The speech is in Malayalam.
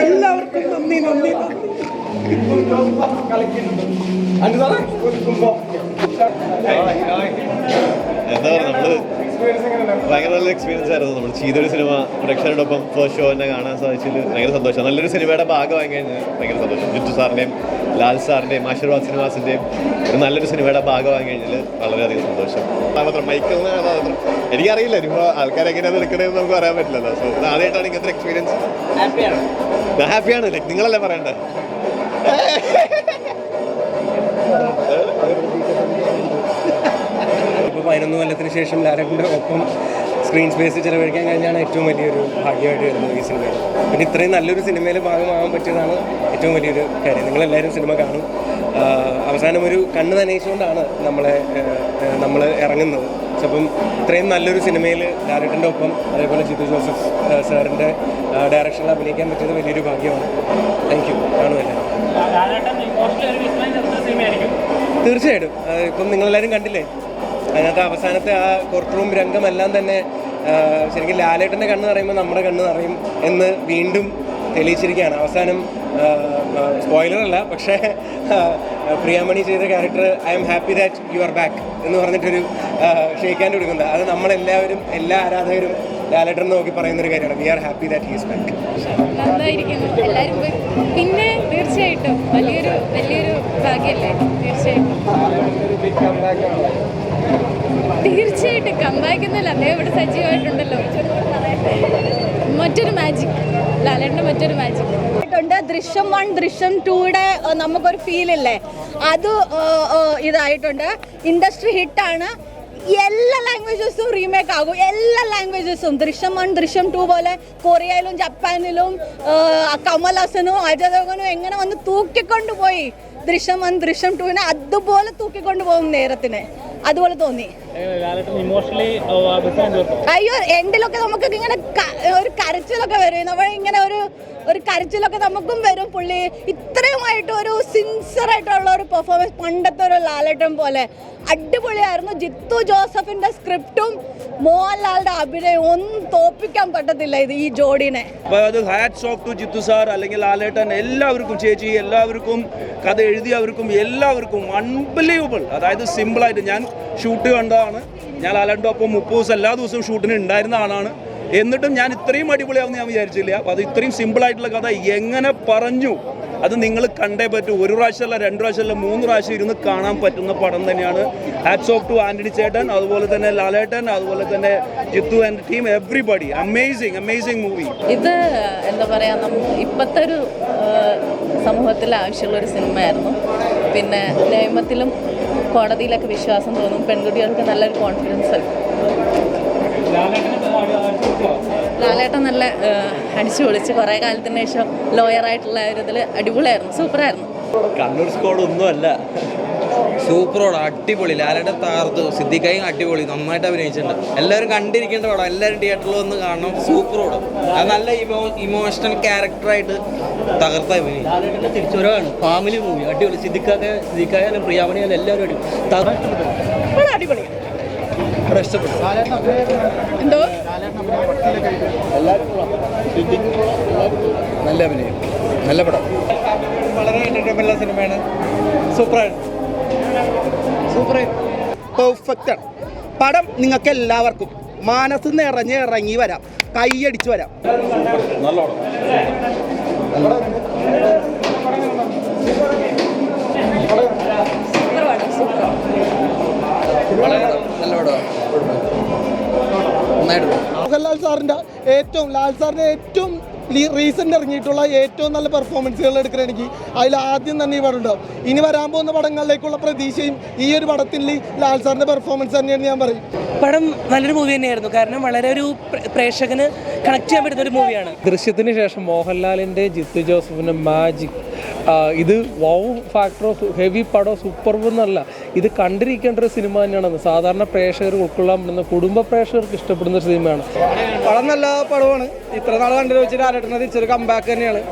എല്ലാവർക്കും നന്ദി നന്ദി എന്താ നമ്മൾ ഭയങ്കര നല്ല എക്സ്പീരിയൻസ് ആയിരുന്നു. നമ്മൾ ചെയ്തൊരു സിനിമ പ്രേക്ഷകരോടൊപ്പം ഫസ്റ്റ് ഷോ തന്നെ കാണാൻ സാധിച്ചതിൽ ഭയങ്കര സന്തോഷം. നല്ലൊരു സിനിമയുടെ ഭാഗമായി കഴിഞ്ഞാൽ ഭയങ്കര സന്തോഷം. ജിത്തു സാറിന്റെയും ലാൽ സാറിന്റെയും ആശീർവാദ് ശ്രീനിവാസിന്റെയും ഒരു നല്ലൊരു സിനിമയുടെ ഭാഗമായി കഴിഞ്ഞാൽ വളരെയധികം സന്തോഷം. മാത്രം മൈക്കിൾ മാത്രം. എനിക്കറിയില്ല ഇനിയിപ്പോൾ ആൾക്കാരെങ്ങനെ അത് എടുക്കണമെന്ന് നമുക്ക് പറയാൻ പറ്റില്ലല്ലോ. സോ ആദ്യമായിട്ടാണ് ഇങ്ങനത്തെ എക്സ്പീരിയൻസ് ഞാൻ ഹാപ്പിയാണ് ലൈക്ക് നിങ്ങളല്ലേ പറയണ്ടേ? ഇപ്പോൾ പതിനൊന്ന് കൊല്ലത്തിന് ശേഷം ലാലക്കിന്റെ ഒപ്പം സ്ക്രീൻ സ്പേസ് ചിലവഴിക്കാൻ കഴിഞ്ഞാണ് ഏറ്റവും വലിയൊരു ഭാഗ്യമായിട്ട് വരുന്നത് ഈ സിനിമയിൽ പിന്നെ ഇത്രയും നല്ലൊരു സിനിമയിൽ ഭാഗമാകാൻ പറ്റിയതാണ് ഏറ്റവും വലിയൊരു കാര്യം. നിങ്ങളെല്ലാവരും സിനിമ കാണും. അവസാനം ഒരു കണ്ണ് നനയിച്ചുകൊണ്ടാണ് നമ്മളെ നമ്മൾ ഇറങ്ങുന്നത്. അപ്പം ഇത്രയും നല്ലൊരു സിനിമയിൽ ഡയറക്ടറിന്റെ ഒപ്പം അതേപോലെ ജിത്തു ജോസഫ് സാറിന്റെ ഡയറക്ഷനിൽ അഭിനയിക്കാൻ പറ്റിയത് വലിയൊരു ഭാഗ്യമാണ്. താങ്ക് യു കാണുമല്ലോ തീർച്ചയായിട്ടും. ഇപ്പം നിങ്ങളെല്ലാവരും കണ്ടില്ലേ? അതിനകത്ത് അവസാനത്തെ ആ കോർട്ട് റൂം രംഗമെല്ലാം തന്നെ ശരിക്കും ലാലേട്ടന്റെ കണ്ണ് നിറയുമ്പോൾ നമ്മുടെ കണ്ണ് നിറയും എന്ന് വീണ്ടും തെളിയിച്ചിരിക്കുകയാണ്. അവസാനം സ്പോയിലറല്ല പക്ഷേ പ്രിയാമണി ചെയ്ത character I'm happy that you are back എന്ന് പറഞ്ഞിട്ടൊരു ഷേക്ക് ഹാൻഡ് കൊടുക്കുന്നത് അത് നമ്മളെല്ലാവരും എല്ലാ ആരാധകരും ലാലേട്ടൻ നോക്കി പറയുന്ന ഒരു കാര്യമാണ് we are happy that he's back പിന്നെ തീർച്ചയായിട്ടും വലിയൊരു വലിയൊരു ഭാഗ്യമല്ലേ തീർച്ചയായിട്ടും. തീർച്ചയായിട്ടും കമ്പാക്ക് എന്നല്ല അദ്ദേഹം ഇവിടെ സജീവമായിട്ടുണ്ടല്ലോ മറ്റൊരു മാജിക് ലാലേട്ടന്റെ മറ്റൊരു മാജിക് ദൃശ്യം വൺ ദൃശ്യം ടൂടെ നമുക്കൊരു ഫീൽ ഇല്ലേ? അത് ഇതായിട്ടുണ്ട്. ഇൻഡസ്ട്രി ഹിറ്റാണ് എല്ലാ ലാംഗ്വേജസും റീമേക്ക് ആകും. എല്ലാ ലാംഗ്വേജസും ദൃശ്യം വൺ ദൃശ്യം ടു പോലെ കൊറിയയിലും ജപ്പാനിലും കമലഹസനും അജയ് ദേവ്ഗനും എങ്ങനെ വന്ന് തൂക്കിക്കൊണ്ടുപോയി? ദൃശ്യം വൺ ദൃശ്യം ടുവിനെ അതുപോലെ തൂക്കിക്കൊണ്ടു പോകും നേരത്തിന്. അതുപോലെ തോന്നി. അയ്യോ എൻഡിലൊക്കെ നമുക്ക് ഇങ്ങനെ ഒരു കരച്ചിലൊക്കെ വരും. നമ്മൾ ഇങ്ങനെ ഒരു ഒരു കരച്ചിലൊക്കെ നമുക്കും വരും പുള്ളി. ഇത്രയുമായിട്ട് ഒരു സിൻസിയർ ആയിട്ടുള്ള ഒരു പെർഫോമൻസ് പണ്ടത്തെ ഒരു ലാലട്ടം പോലെ അടിപൊളിയായിരുന്നു. ജിത്തു ജോസഫിന്റെ സ്ക്രിപ്റ്റും മോഹൻലാലിന്റെ അഭിനയം ഒന്നും തോപ്പിക്കാൻ പറ്റത്തില്ല ഇത് ഈ ജോഡിനെ. Hats off to Jeethu sir അല്ലെങ്കിൽ ലാലേട്ടൻ എല്ലാവർക്കും ചേച്ചി എല്ലാവർക്കും കഥ എഴുതിയവർക്കും എല്ലാവർക്കും അൺബിലീവബിൾ അതായത് സിമ്പിൾ ആയിട്ട് ഞാൻ ഷൂട്ട് കണ്ടതാണ്. ഞാൻ ലാലേട്ടന്റെ ഒപ്പം മുപ്പത് ദിവസം എല്ലാ ദിവസവും ഷൂട്ടിന് ഉണ്ടായിരുന്ന ആളാണ്. എന്നിട്ടും ഞാൻ ഇത്രയും അടിപൊളിയാവുമെന്ന് ഞാൻ വിചാരിച്ചില്ല. അപ്പോൾ അത് ഇത്രയും സിമ്പിളായിട്ടുള്ള കഥ എങ്ങനെ പറഞ്ഞു? അത് നിങ്ങൾ കണ്ടേ പറ്റൂ. ഒരു പ്രാവശ്യമല്ല രണ്ട് പ്രാവശ്യമല്ല മൂന്ന് പ്രാവശ്യം ഇരുന്ന് കാണാൻ പറ്റുന്ന പടം തന്നെയാണ്. ഹാറ്റ്സ് ഓഫ് ടു ആന്റണി ചേട്ടൻ അതുപോലെ തന്നെ ലാലേട്ടൻ അതുപോലെ തന്നെ Jeethu and team everybody amazing amazing movie ഇത് എന്താ പറയുക നമ്മ ഇപ്പോഴത്തെ ഒരു സമൂഹത്തിൽ ആവശ്യമുള്ള ഒരു സിനിമയായിരുന്നു. പിന്നെ നിയമത്തിലും കോടതിയിലൊക്കെ വിശ്വാസം തോന്നും പെൺകുട്ടികൾക്ക് നല്ലൊരു കോൺഫിഡൻസ് ലാലേട്ടൻ നല്ല അടിച്ചു പൊളിച്ച് കുറേ കാലത്തിന് ശേഷം ലോയറായിട്ടുള്ള ഒരു ഇതിൽ അടിപൊളിയായിരുന്നു സൂപ്പറായിരുന്നു. കണ്ണൂർ സ്കോഡ് ഒന്നുമല്ല സൂപ്പറോട് അടിപൊളി. ലാലയുടെ താർത്ത് സിദ്ദിഖായും അടിപൊളി നന്നായിട്ട് അഭിനയിച്ചിട്ടുണ്ട്. എല്ലാവരും കണ്ടിരിക്കേണ്ട പടം എല്ലാവരും തിയേറ്ററിൽ വന്ന് കാണണം സൂപ്പറോട്. അത് നല്ല ഇമോ ഇമോഷണൽ ക്യാരക്ടറായിട്ട് തകർത്ത അഭിനയിച്ചു തിരിച്ചുവരവാണ്. ഫാമിലി മൂവി അടിപൊളി. സിദ്ധിക്കാതെ സിദ്ദിഖായാലും പ്രിയാമണിയാലും എല്ലാവരും അടിപൊളി. അടിപൊളി ഇഷ്ടപ്പെട്ടു. എന്തോ? സൂപ്പർ പെർഫെക്റ്റ് ആണ്. പടം നിങ്ങൾക്ക് എല്ലാവർക്കും മനസ്സ് നിറഞ്ഞ് ഇറങ്ങി വരാം. കൈയടിച്ച് വരാം. മോഹൻലാൽ സാറിന്റെ ഏറ്റവും ലാൽ സാറിന്റെ ഏറ്റവും റീസെന്റ് ഇറങ്ങിയിട്ടുള്ള ഏറ്റവും നല്ല പെർഫോമൻസുകൾ എടുക്കണമെങ്കിൽ അതിൽ ആദ്യം തന്നെ ഈ പടം ഉണ്ടാവും ഇനി വരാൻ പോകുന്ന പടങ്ങളിലേക്കുള്ള പ്രതീക്ഷയും ഈ ഒരു പടത്തിൽ ലാൽ സാറിന്റെ പെർഫോമൻസ് തന്നെയാണ് ഞാൻ പറയും. പടം നല്ലൊരു മൂവി തന്നെയായിരുന്നു. കാരണം വളരെ ഒരു പ്ര- പ്രേക്ഷകന് കണക്ട് ചെയ്യാൻ പറ്റുന്ന ഒരു മൂവിയാണ് ദൃശ്യത്തിന് ശേഷം മോഹൻലാലിന്റെ ജിത്തു ജോസഫിന്റെ മാജിക് ഇത് വൗ ഫാക്ടറോ ഹെവി പടോ സൂപ്പർബ് എന്നല്ല. ഇത് കണ്ടിരിക്കേണ്ട ഒരു സിനിമ തന്നെയാണ് സാധാരണ പ്രേക്ഷകർ ഉൾക്കൊള്ളാൻ പറ്റുന്ന കുടുംബ പ്രേക്ഷകർക്ക് ഇഷ്ടപ്പെടുന്ന ഒരു സിനിമയാണ് പടം നല്ല പടമാണ്. ഇത്ര നാൾ കണ്ടു വെച്ചിട്ട് ആരട്ടുന്നത് ഇച്ചൊരു കമ്പാക്ക് തന്നെയാണ്.